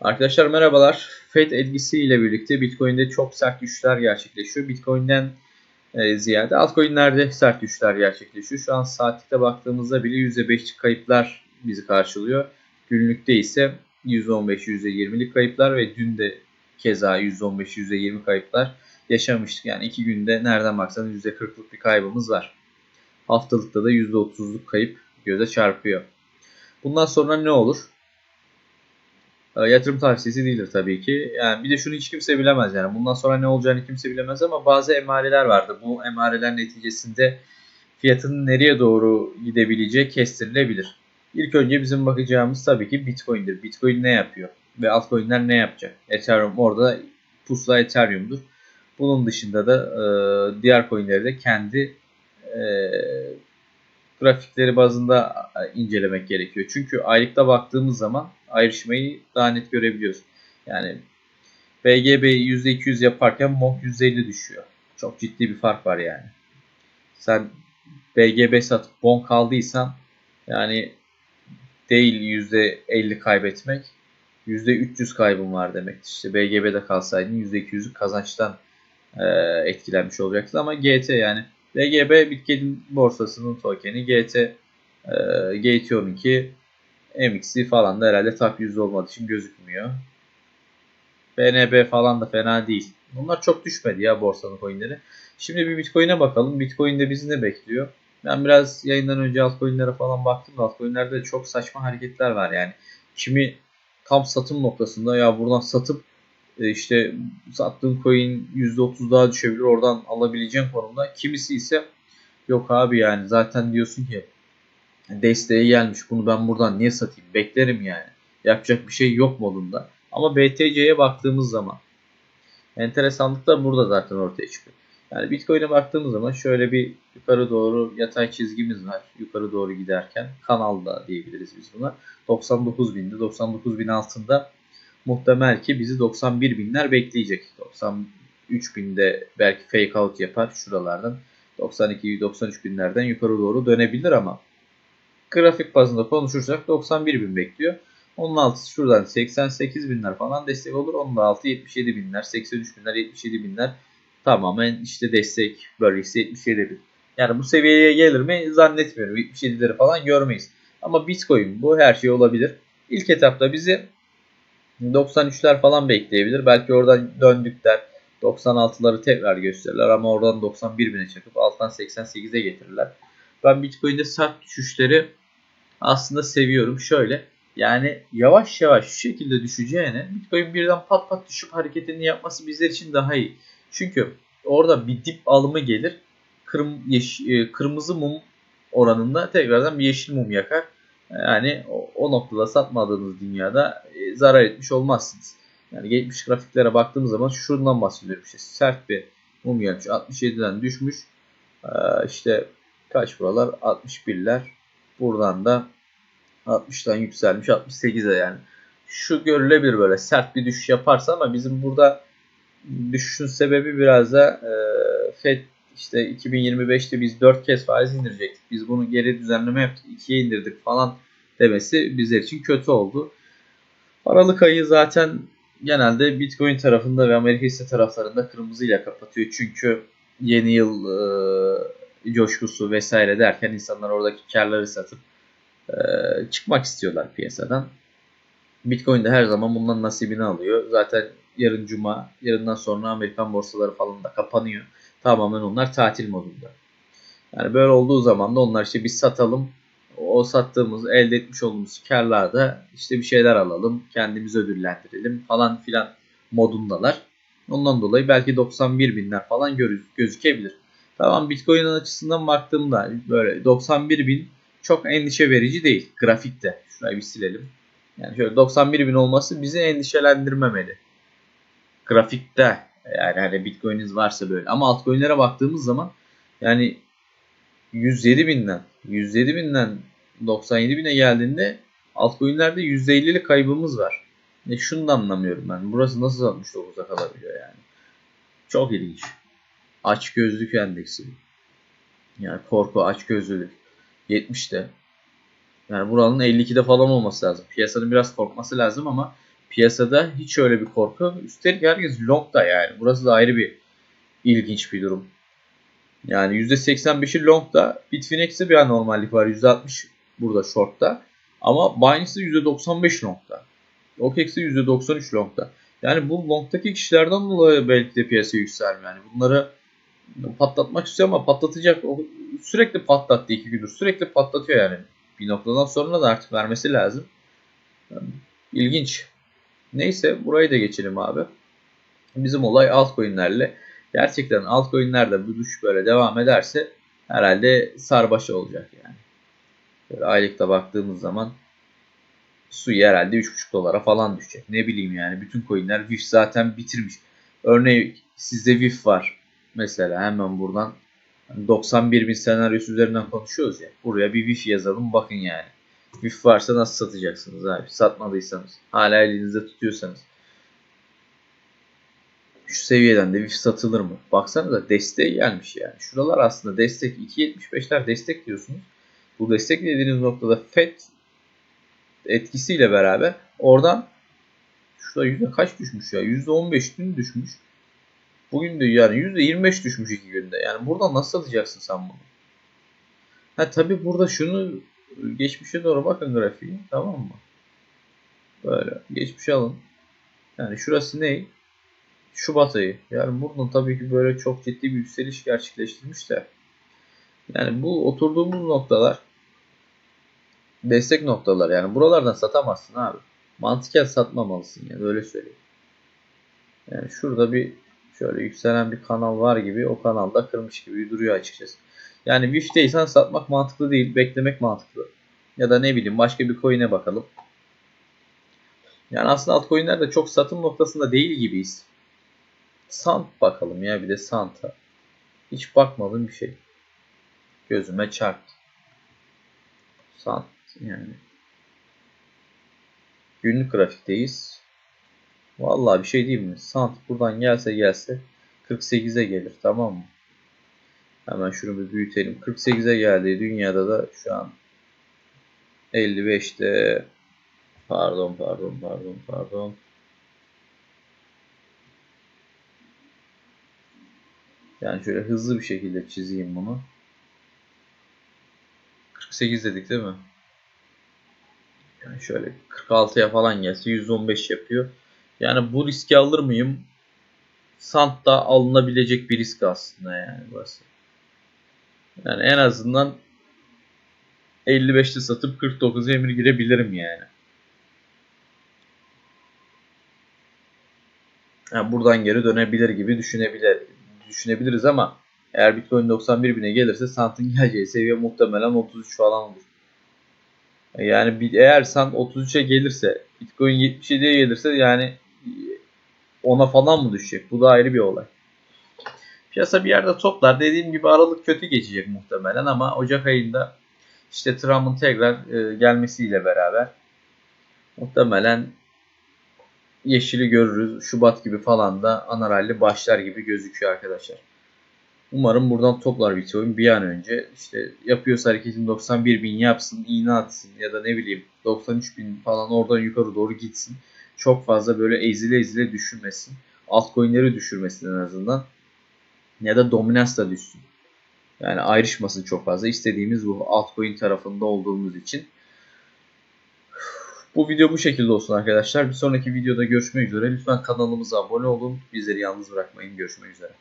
Arkadaşlar merhabalar. FED etkisiyle birlikte Bitcoin'de çok sert düşüşler gerçekleşiyor. Bitcoin'den e, ziyade altcoin'lerde sert düşüşler gerçekleşiyor. Şu an saatlikte baktığımızda bile %5'lik kayıplar bizi karşılıyor. Günlükte ise %15-%20'lik kayıplar ve dün de keza %15-%20 kayıplar yaşamıştık. Yani iki günde nereden baksanız %40'lık bir kaybımız var. Haftalıkta da %30'luk kayıp göze çarpıyor. Bundan sonra ne olur? E, yatırım tavsiyesi değildir tabii ki. Yani bir de şunu hiç kimse bilemez yani. Bundan sonra ne olacağını kimse bilemez ama bazı emareler vardı. Bu emareler neticesinde fiyatın nereye doğru gidebileceği kestirilebilir. İlk önce bizim bakacağımız tabii ki Bitcoin'dir. Bitcoin ne yapıyor? Ve altcoin'ler ne yapacak? Ethereum orada pusula Ethereum'dur. Bunun dışında da e, diğer coin'leri de kendi e, grafikleri bazında incelemek gerekiyor. Çünkü aylıkta baktığımız zaman ayrışmayı daha net görebiliyoruz. Yani BGB %200 yaparken MOK %50 düşüyor. Çok ciddi bir fark var yani. Sen BGB satıp bon kaldıysan yani değil %50 kaybetmek %300 kaybın var demektir. İşte BGB'de kalsaydın %200'lük kazançtan etkilenmiş olacaksın ama GT yani BGB Bitcoin borsasının tokeni GT e, GT12 MXC falan da herhalde tak yüzde olmadığı için gözükmüyor. BNB falan da fena değil. Bunlar çok düşmedi ya borsanın coinleri. Şimdi bir Bitcoin'e bakalım. Bitcoin'de bizi ne bekliyor? Ben biraz yayından önce altcoin'lere falan baktım da altcoin'lerde de çok saçma hareketler var yani. Kimi tam satım noktasında ya buradan satıp işte sattığın coin %30 daha düşebilir oradan alabileceğin konumda. Kimisi ise yok abi yani zaten diyorsun ki desteğe gelmiş bunu ben buradan niye satayım beklerim yani. Yapacak bir şey yok modunda. Ama BTC'ye baktığımız zaman enteresanlık da burada zaten ortaya çıkıyor. Yani Bitcoin'e baktığımız zaman şöyle bir yukarı doğru yatay çizgimiz var. Yukarı doğru giderken kanalda diyebiliriz biz buna. 99 binde 99 bin altında muhtemel ki bizi 91 binler bekleyecek. 93 binde belki fake out yapar şuralardan. 92-93 binlerden yukarı doğru dönebilir ama grafik bazında konuşursak 91 bin bekliyor. Onun altı şuradan 88 binler falan destek olur. Onun altı 77 binler, 83 binler, 77 binler tamamen işte destek bölgesi 77 bin. Yani bu seviyeye gelir mi zannetmiyorum. 77'leri falan görmeyiz. Ama Bitcoin bu her şey olabilir. İlk etapta bizi 93'ler falan bekleyebilir. Belki oradan döndükler 96'ları tekrar gösterirler ama oradan 91 bine çakıp alttan 88'e getirirler. Ben Bitcoin'de sert düşüşleri aslında seviyorum. Şöyle yani yavaş yavaş şu şekilde düşeceğine Bitcoin birden pat pat düşüp hareketini yapması bizler için daha iyi. Çünkü orada bir dip alımı gelir. Kırm, yeş, e, kırmızı mum oranında tekrardan bir yeşil mum yakar. Yani o, o noktada satmadığınız dünyada zarar etmiş olmazsınız. Yani geçmiş grafiklere baktığımız zaman şundan bahsediyorum. İşte sert bir mum gelmiş. 67'den düşmüş. Ee, işte kaç buralar? 61'ler. Buradan da 60'tan yükselmiş 68'e yani. Şu görülebilir böyle sert bir düşüş yaparsa ama bizim burada düşüşün sebebi biraz da e, FED işte 2025'te biz 4 kez faiz indirecektik. Biz bunu geri düzenleme yaptık. 2'ye indirdik falan demesi bizler için kötü oldu. Aralık ayı zaten genelde Bitcoin tarafında ve Amerika hisse taraflarında kırmızıyla kapatıyor. Çünkü yeni yıl e, coşkusu vesaire derken insanlar oradaki karları satıp e, çıkmak istiyorlar piyasadan. Bitcoin de her zaman bundan nasibini alıyor. Zaten yarın cuma, yarından sonra Amerikan borsaları falan da kapanıyor. Tamamen onlar tatil modunda. Yani böyle olduğu zaman da onlar işte biz satalım. O sattığımız, elde etmiş olduğumuz karlarda işte bir şeyler alalım, kendimizi ödüllendirelim falan filan modundalar. Ondan dolayı belki 91 binler falan gözükebilir. Tamam Bitcoin'in açısından baktığımda böyle 91 bin çok endişe verici değil grafikte. Şurayı bir silelim. Yani şöyle 91 bin olması bizi endişelendirmemeli. Grafikte yani hani Bitcoin'iniz varsa böyle. Ama altcoin'lere baktığımız zaman yani 107 binden 107 binden 97 bine geldiğinde altcoin'lerde %50'lik kaybımız var. E şunu da anlamıyorum ben. Burası nasıl 69'a kalabiliyor yani. Çok ilginç. Aç gözlük endeksi. Yani korku aç gözlülük. 70'te. Yani buranın 52'de falan olması lazım. Piyasanın biraz korkması lazım ama Piyasada hiç öyle bir korku. Üstelik herkes long da yani. Burası da ayrı bir ilginç bir durum. Yani %85'i long'da, Bitfinex'te bir anormallik var. %60 burada short'ta. Ama Binance'de %95 long'da. OKEX'de %93 long'da. Yani bu long'daki kişilerden dolayı belki de piyasa yükselmiyor. Yani bunları patlatmak istiyor ama patlatacak. Sürekli patlattı iki gündür. Sürekli patlatıyor yani. Bir noktadan sonra da artık vermesi lazım. Yani İlginç. Neyse burayı da geçelim abi. Bizim olay altcoin'lerle. Gerçekten altcoin'lerde bu düş böyle devam ederse herhalde sarbaşı olacak yani. Böyle aylıkta baktığımız zaman su herhalde 3,5 dolara falan düşecek. Ne bileyim yani bütün coin'ler VIF zaten bitirmiş. Örneğin sizde VIF var. Mesela hemen buradan 91 bin senaryosu üzerinden konuşuyoruz ya. Buraya bir VIF yazalım bakın yani. VIF varsa nasıl satacaksınız abi? Satmadıysanız. Hala elinizde tutuyorsanız. Şu seviyeden de VIF satılır mı? Baksanıza desteği gelmiş yani. Şuralar aslında destek. 2.75'ler destek diyorsunuz. Bu destek dediğiniz noktada FED etkisiyle beraber oradan şurada yüzde kaç düşmüş ya? Yüzde 15 gün düşmüş. Bugün de yani yüzde 25 düşmüş iki günde. Yani buradan nasıl satacaksın sen bunu? Ha tabi burada şunu geçmişe doğru bakın grafiği. Tamam mı? Böyle geçmişe alın. Yani şurası ne? Şubat ayı. Yani buradan tabii ki böyle çok ciddi bir yükseliş gerçekleştirmiş de. Yani bu oturduğumuz noktalar destek noktalar. Yani buralardan satamazsın abi. Mantıken satmamalısın yani öyle söyleyeyim. Yani şurada bir şöyle yükselen bir kanal var gibi o kanalda kırmış gibi duruyor açıkçası. Yani WIF'teysen satmak mantıklı değil, beklemek mantıklı. Ya da ne bileyim başka bir coin'e bakalım. Yani aslında altcoin'ler de çok satım noktasında değil gibiyiz. Sant bakalım ya bir de Santa. Hiç bakmadığım bir şey. Gözüme çarptı. Sant yani. Günlük grafikteyiz. Vallahi bir şey diyeyim mi? Sant buradan gelse gelse 48'e gelir tamam mı? Hemen şunu bir büyütelim. 48'e geldiği dünyada da şu an 55'te pardon pardon pardon pardon Yani şöyle hızlı bir şekilde çizeyim bunu. 48 dedik değil mi? Yani şöyle 46'ya falan gelse 115 yapıyor. Yani bu riski alır mıyım? Sant da alınabilecek bir risk aslında yani burası. Yani en azından 55'te satıp 49'a emir girebilirim yani. yani. Buradan geri dönebilir gibi düşünebilir, düşünebiliriz ama eğer Bitcoin 91 bine gelirse Sant'ın geleceği seviye muhtemelen 33 falan olur. Yani bir, eğer Sant 33'e gelirse Bitcoin 77'ye gelirse yani ona falan mı düşecek? Bu da ayrı bir olay. Piyasa bir yerde toplar. Dediğim gibi Aralık kötü geçecek muhtemelen ama Ocak ayında işte Trump'ın tekrar e, gelmesiyle beraber muhtemelen yeşili görürüz. Şubat gibi falan da ana rally başlar gibi gözüküyor arkadaşlar. Umarım buradan toplar Bitcoin bir an önce. işte yapıyorsa hareketin 91 bin yapsın, iğne atsın ya da ne bileyim 93 bin falan oradan yukarı doğru gitsin. Çok fazla böyle ezile ezile düşürmesin. Altcoin'leri düşürmesin en azından. Ya da dominans da düşsün. Yani ayrışmasın çok fazla. İstediğimiz bu altcoin tarafında olduğumuz için. Bu video bu şekilde olsun arkadaşlar. Bir sonraki videoda görüşmek üzere. Lütfen kanalımıza abone olun. Bizleri yalnız bırakmayın. Görüşmek üzere.